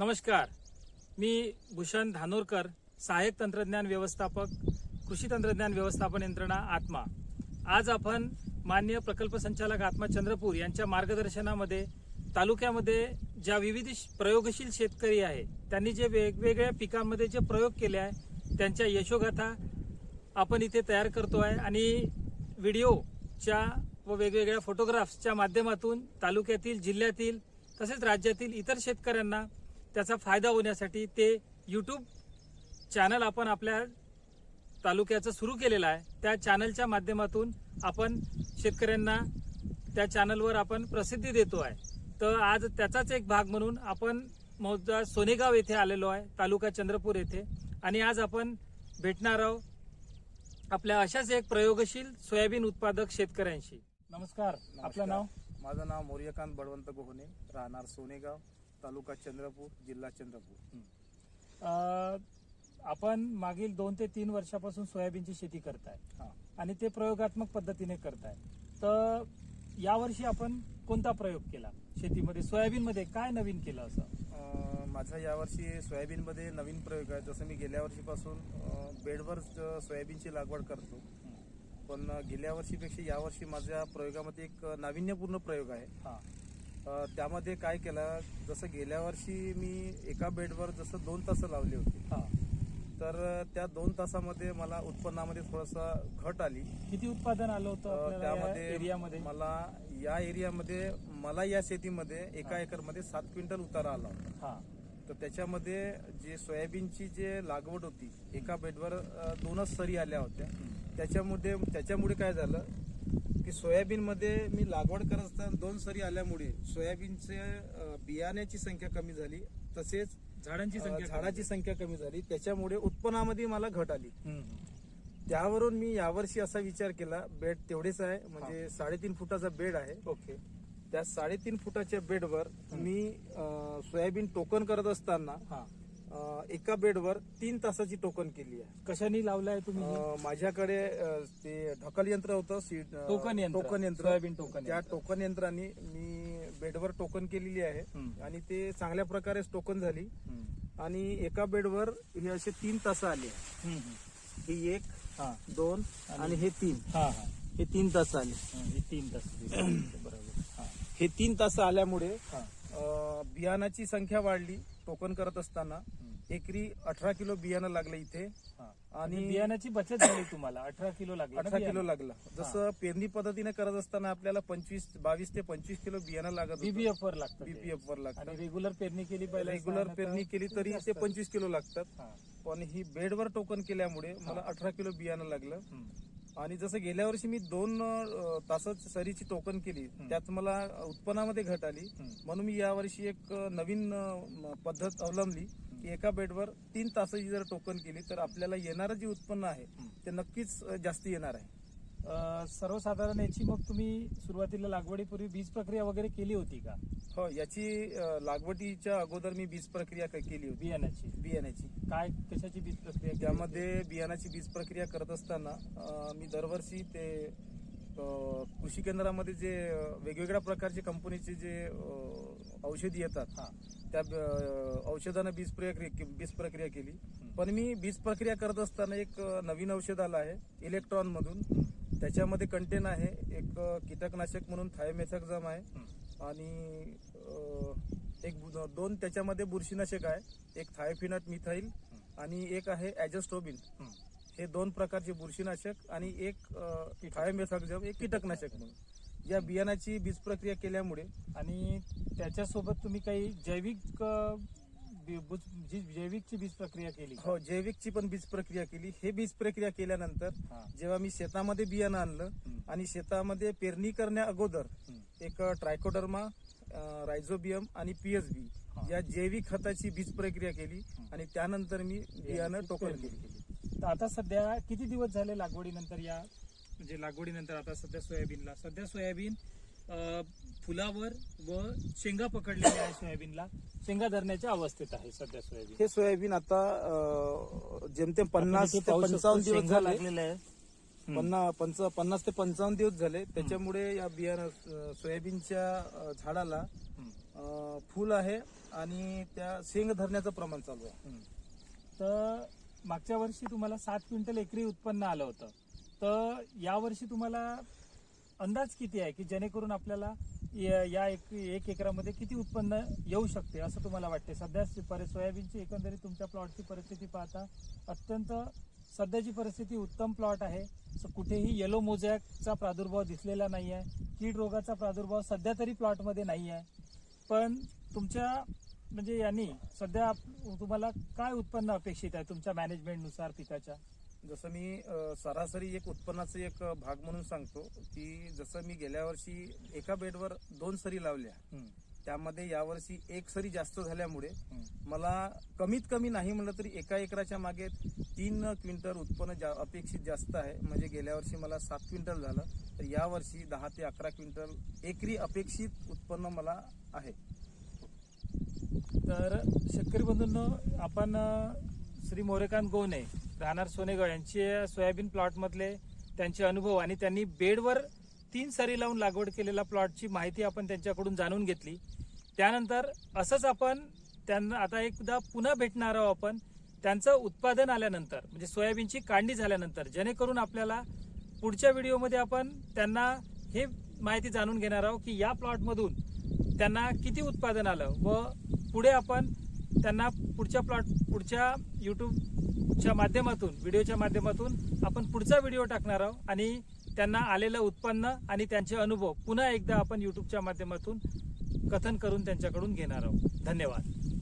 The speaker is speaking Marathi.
नमस्कार. मी भूषण धानोरकर सहाय्यक तंत्रज्ञान व्यवस्थापक कृषी तंत्रज्ञान व्यवस्थापन यंत्रणा आत्मा. आज आपण मान्य प्रकल्प संचालक आत्मा चंद्रपूर यांच्या मार्गदर्शनामध्ये तालुक्यामध्ये ज्या विविध श- प्रयोगशील शेतकरी आहे त्यांनी जे वेगवेगळ्या पिकांमध्ये जे प्रयोग केले आहे त्यांच्या यशोगाथा आपण इथे तयार करतो आहे आणि व्हिडिओच्या व वेगवेगळ्या फोटोग्राफ्सच्या माध्यमातून तालुक्यातील जिल्ह्यातील तसेच राज्यातील इतर शेतकऱ्यांना त्याचा फायदा होण्यासाठी ते यूट्यूब चॅनल आपण आपल्या तालुक्याचं सुरू केलेलं आहे. त्या चॅनलच्या माध्यमातून आपण शेतकऱ्यांना त्या चॅनलवर आपण प्रसिद्धी देतो आहे. तर आज त्याचाच एक भाग म्हणून आपण मौजा सोनेगाव येथे आलेलो आहे तालुका चंद्रपूर येथे. आणि आज आपण भेटणार आहोत आपल्या अशाच एक प्रयोगशील सोयाबीन उत्पादक शेतकऱ्यांशी. नमस्कार आपलं नाव? माझं नाव मोर्यकांत बळवंत गोहने राहणार सोनेगाव. तालुका चंद्रपूर जिल्हा चंद्रपूर. अ, आपण मागील दोन ते तीन वर्षापासून सोयाबीनची शेती करताय. हा. आणि ते प्रयोगात्मक पद्धतीने करताय. तर यावर्षी आपण कोणता प्रयोग केला शेतीमध्ये? सोयाबीनमध्ये काय नवीन केलं असं? अं, माझा यावर्षी सोयाबीनमध्ये नवीन प्रयोग आहे. जसं मी गेल्या वर्षीपासून अं, बेडवर ज- सोयाबीनची लागवड करतो. पण अं, गेल्या वर्षीपेक्षा यावर्षी माझ्या प्रयोगामध्ये एक अं, नाविन्यपूर्ण प्रयोग आहे. हा. त्यामध्ये काय केलं जसं गेल्या वर्षी मी एका बेडवर जसं दोन तास लावली होती हा. तर त्या दोन तासामध्ये मला उत्पन्नामध्ये थोडासा घट आली. किती उत्पादन आलं होतं त्यामध्ये एरियामध्ये? मला या एरियामध्ये मला या शेतीमध्ये एका एकरमध्ये सात क्विंटल उतारा आला होता. हा. तर त्याच्यामध्ये जे सोयाबीनची जे लागवड होती एका बेडवर दोनच सरी आल्या होत्या. त्याच्यामध्ये त्याच्यामुळे काय झालं की सोयाबीनमध्ये मी लागवड करत असताना दोन सरी आल्यामुळे सोयाबीनचे बियाण्याची संख्या कमी झाली. तसेच झाडांची संख्या झाडाची संख्या कमी झाली. त्याच्यामुळे उत्पन्नामध्ये मला घट आली. त्यावरून मी यावर्षी असा विचार केला. बेड तेवढेच आहे. म्हणजे साडेतीन फुटाचा बेड आहे. ओके. त्या साडेतीन फुटाच्या बेडवर मी सोयाबीन टोकन करत असताना हा. एका बेडवर तीन तासाची टोकन केली आहे. कशाने लावलाय तुम्ही? हे? अं, माझ्याकडे अं, ते ढकल यंत्र होतं सीड अं, टोकन यंत्र. टोकन यंत्र. सोयाबीन टोकन त्या यंत्र. टोकन यंत्राने मी बेडवर टोकन केलेली आहे हम्म. आणि ते चांगल्या प्रकारे टोकन झाली. हम्म. आणि एका बेडवर हे असे तीन तास आले. हम्म, हम्म. ही एक हा. दोन आणि- आणि हे तीन. हा हा. हे तीन तास आले. हा, हे तीन तास बरोबर. हा. हे तीन तास आल्यामुळे हा. अं, बियाणाची संख्या वाढली. टोकन करत असताना. एकरी अठरा किलो बियाणं लागलं इथे. आणि आणि बियाण्याची बचत झाली तुम्हाला अठरा किलो लागले अठरा किलो? लागला जसं पेरणी पद्धतीने करत असताना आपल्याला पंचवीस बावीस ते पंचवीस किलो बियाणं लागत बीबीएफ वर लागतं. बीपीएफ वर लागतं रेग्युलर पेरणी केली पहिल्या रेग्युलर पेरणी केली तरी. ते पंचवीस किलो लागतात. पण ही बेडवर टोकन केल्यामुळे मला. अठरा किलो बियाणं लागलं. आणि जसं गेल्या वर्षी मी दोन अं, तासात सरीची टोकन केली त्यात मला उत्पन्नामध्ये घट आली. म्हणून मी यावर्षी एक नवीन पद्धत अवलंबली की एका बेडवर तीन तासाची जर टोकन केली तर आपल्याला येणारं जे उत्पन्न आहे ते नक्कीच जास्त येणार आहे. सर्वसाधारण याची मग तुम्ही सुरुवातीला लागवडीपूर्वी बीज प्रक्रिया वगैरे केली होती का? हो याची अं, लागवडीच्या अगोदर मी बीज प्रक्रिया क- केली होती बियाण्याची बियाण्याची काय कशाची बीज प्रक्रिया केली त्यामध्ये बियाणाची बीज प्रक्रिया करत असताना अं, मी दरवर्षी ते अं, कृषी केंद्रामध्ये जे अं, वेगवेगळ्या प्रकारचे कंपनीचे जे अं, औषधी येतात? हा. त्या अं, औषधानं बीज प्रक्रिया बीज प्रक्रिया केली. पण मी बीज प्रक्रिया करत असताना एक अं, नवीन औषध आलं आहे इलेक्ट्रॉन मधून त्याच्यामध्ये कंटेन आहे एक अं, कीटकनाशक म्हणून थायमेथॅक्झम आहे हम्म. आणि एक दोन त्याच्यामध्ये बुरशीनाशक आहे एक थायफिनट मिथाईल आणि एक आहे ॲजस्टोबिन. हे दोन प्रकारचे बुरशीनाशक आणि एक. थायमेथॅक्झम एक कीटकनाशक म्हणून या बियाणाची बीज प्रक्रिया केल्यामुळे आणि त्याच्यासोबत तुम्ही काही जैविक बी- बुज- जी जैविकची बीज प्रक्रिया केली? हो जैविकची पण बीज प्रक्रिया केली हे बीज प्रक्रिया केल्यानंतर हा. जेव्हा मी शेतामध्ये बियाणं आणलं हम्म. आणि शेतामध्ये पेरणी करण्या अगोदर हम्म. एक ट्रायकोडर्मा अं, रायझोबियम आणि पीएसबी हा. या जैविक खताची बीज प्रक्रिया केली आणि त्यानंतर मी बियाणं टोकन पेरणी केली केली. तर आता सध्या किती दिवस झाले लागवडीनंतर या म्हणजे लागवडीनंतर आता सध्या सोयाबीनला सध्या सोयाबीन अं, फुलावर व शेंगा पकडलेल्या आहे सोयाबीनला. शेंगा धरण्याच्या अवस्थेत आहे सध्या सोयाबीन. हे सोयाबीन आता अं, जेमतेम पन्नास ते इथे पाहू शकतो, पंचावन्न दिवस शेंगा झाले. लागलेल्या आहे पन्नास पंच पन्नास ते पंचावन्न दिवस झाले. त्याच्यामुळे या बियाणं अं, सोयाबीनच्या अं, झाडाला हम्म. अं, फुल आहे आणि त्या शेंग धरण्याचं प्रमाण चालू आहे. तर मागच्या वर्षी तुम्हाला सात क्विंटल एकरी उत्पन्न आलं होतं. तर यावर्षी तुम्हाला अंदाज किती आहे की जेणेकरून आपल्याला या या एक एक एकरामध्ये किती उत्पन्न येऊ शकते असं तुम्हाला वाटते? सध्या परि- सोयाबीनची एकंदरीत तुमच्या प्लॉटची परिस्थिती पाहता अत्यंत सध्याची परिस्थिती उत्तम प्लॉट आहे. कुठेही येलो मोजॅकचा प्रादुर्भाव दिसलेला नाही आहे. कीड रोगाचा प्रादुर्भाव सध्या तरी प्लॉटमध्ये नाही आहे. पण तुमच्या म्हणजे यांनी सध्या आप- तुम्हाला काय उत्पन्न अपेक्षित आहे तुमच्या मॅनेजमेंटनुसार पिकाच्या? जसं मी सरासरी एक उत्पन्नाचा एक भाग म्हणून सांगतो की जसं मी गेल्या वर्षी एका बेडवर दोन सरी लावल्या त्यामध्ये यावर्षी एक सरी जास्त झाल्यामुळे मला कमीत कमी नाही म्हणलं तरी एका एकराच्या मागे तीन क्विंटल उत्पन्न जा अपेक्षित जास्त आहे. म्हणजे गेल्या वर्षी मला सात क्विंटल झालं तर यावर्षी दहा ते अकरा क्विंटल एकरी अपेक्षित उत्पन्न मला आहे. तर शेतकरी बंधूंनो आपण श्री मोरेकांत गोवणे राहणार सोनेगाव. यांचे सोयाबीन प्लॉटमधले त्यांचे अनुभव आणि त्यांनी बेडवर तीन सरी लावून लागवड केलेल्या प्लॉटची माहिती आपण त्यांच्याकडून जाणून घेतली. त्यानंतर असंच आपण त्यांना आता एकदा पुन्हा भेटणार आहोत आपण. त्यांचं उत्पादन आल्यानंतर म्हणजे सोयाबीनची काढणी झाल्यानंतर जेणेकरून आपल्याला पुढच्या व्हिडिओमध्ये आपण त्यांना हे माहिती जाणून घेणार आहोत की या प्लॉटमधून त्यांना किती उत्पादन आलं व पुढे आपण त्यांना पुढच्या प्लॉट पुढच्या युट्यूबच्या माध्यमातून व्हिडिओच्या माध्यमातून आपण पुढचा व्हिडिओ टाकणार आहोत आणि त्यांना आलेलं उत्पन्न आणि त्यांचे अनुभव पुन्हा एकदा आपण युट्यूबच्या माध्यमातून कथन करून त्यांच्याकडून घेणार आहोत. धन्यवाद.